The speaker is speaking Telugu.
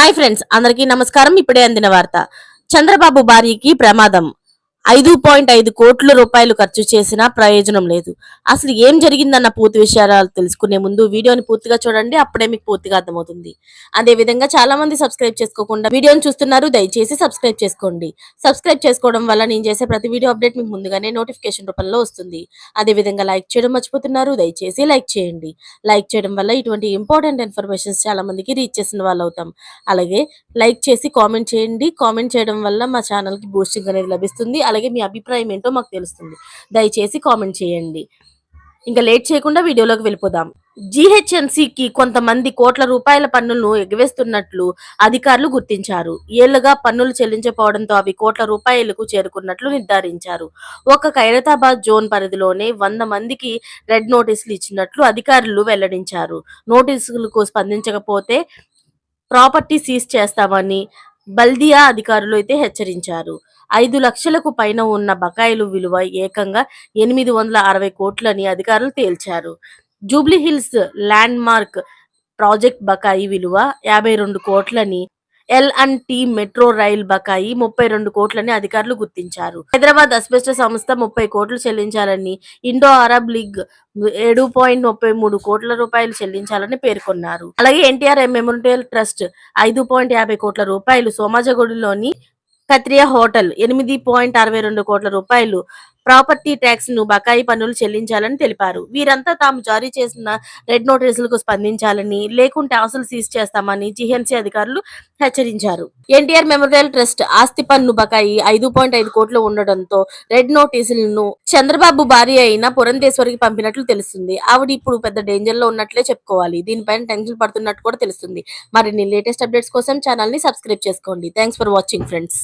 హాయ్ ఫ్రెండ్స్ అందరికీ నమస్కారం. ఇప్పుడే అందిన వార్త. చంద్రబాబు భార్యకి ప్రమాదం. ఐదు పాయింట్ ఐదు కోట్ల రూపాయలు ఖర్చు చేసినా ప్రయోజనం లేదు. అసలు ఏం జరిగిందన్న పూర్తి విషయాలు తెలుసుకునే ముందు వీడియోని పూర్తిగా చూడండి అప్పుడే మీకు పూర్తిగా అర్థమవుతుంది. అదే విధంగా చాలా మంది సబ్స్క్రైబ్ చేసుకోకుండా వీడియోని చూస్తున్నారు దయచేసి సబ్స్క్రైబ్ చేసుకోండి. సబ్స్క్రైబ్ చేసుకోవడం వల్ల నేను చేసే ప్రతి వీడియో అప్డేట్ మీకు ముందుగానే నోటిఫికేషన్ రూపంలో వస్తుంది. అదే విధంగా లైక్ చేయడం మర్చిపోతున్నారు దయచేసి లైక్ చేయండి. లైక్ చేయడం వల్ల ఇటువంటి ఇంపార్టెంట్ ఇన్ఫర్మేషన్స్ చాలా మందికి రీచ్ చేసిన వాళ్ళు అవుతాం. అలాగే లైక్ చేసి కామెంట్ చేయండి. కామెంట్ చేయడం వల్ల మా ఛానల్కి బూస్టింగ్ అనేది లభిస్తుంది. అలాగే మీ అభిప్రాయం ఏంటో మాకు తెలుస్తుంది. దయచేసి కామెంట్ చేయండి. ఇంకా లేట్ చేయకుండా వీడియోలోకి వెళ్ళిపోదాం. కి కొంతమంది కోట్ల రూపాయల పన్నులను ఎగవేస్తున్నట్లు అధికారులు గుర్తించారు. ఏళ్ళుగా పన్నులు చెల్లించకపోవడంతో అవి కోట్ల రూపాయలకు చేరుకున్నట్లు నిర్ధారించారు. ఒక ఖైరతాబాద్ జోన్ పరిధిలోనే వంద మందికి రెడ్ నోటీసులు ఇచ్చినట్లు అధికారులు వెల్లడించారు. నోటీసులకు స్పందించకపోతే ప్రాపర్టీ సీజ్ చేస్తామని బల్దియా అధికారులు అయితే హెచ్చరించారు. ఐదు లక్షలకు పైన ఉన్న బకాయిలు విలువ ఏకంగా ఎనిమిది వందల అరవై కోట్లని అధికారులు తేల్చారు. Jubilee Hills landmark project బకాయి విలువ యాభై రెండు కోట్లని L and T metro rail బకాయి ముప్పై రెండు కోట్లని అధికారులు గుర్తించారు. హైదరాబాద్ అస్బెస్ట సంస్థ ముప్పై కోట్లు చెల్లించాలని ఇండో అరబ్ లీగ్ ఏడు పాయింట్ ముప్పై మూడు కోట్ల రూపాయలు చెల్లించాలని పేర్కొన్నారు. అలాగే ఎన్టీఆర్ మెమోరియల్ ట్రస్ట్ ఐదు పాయింట్ యాభై కోట్ల రూపాయలు సోమాజగూడలోని కత్రియా హోటల్ ఎనిమిది పాయింట్ అరవై రెండు కోట్ల రూపాయలు ప్రాపర్టీ ట్యాక్స్ను బకాయి పన్నులు చెల్లించాలని తెలిపారు. వీరంతా తాము జారీ చేసిన రెడ్ నోటీసులకు స్పందించాలని లేకుంటే ఆస్తులు సీజ్ చేస్తామని జిహెన్సీ అధికారులు హెచ్చరించారు. ఎన్టీఆర్ మెమోరియల్ ట్రస్ట్ ఆస్తి పన్ను బకాయి ఐదు పాయింట్ ఐదు కోట్లు ఉండడంతో రెడ్ నోటీసులను చంద్రబాబు భార్య అయిన పురంధేశ్వరికి పంపినట్లు తెలుస్తుంది. ఆవిడ ఇప్పుడు పెద్ద డేంజర్లో ఉన్నట్లే చెప్పుకోవాలి. దీనిపైన టెన్షన్ పడుతున్నట్టు కూడా తెలుస్తుంది. మరిన్ని లేటెస్ట్ అప్డేట్స్ కోసం ఛానల్ని సబ్స్క్రైబ్ చేసుకోండి. Thanks for watching friends.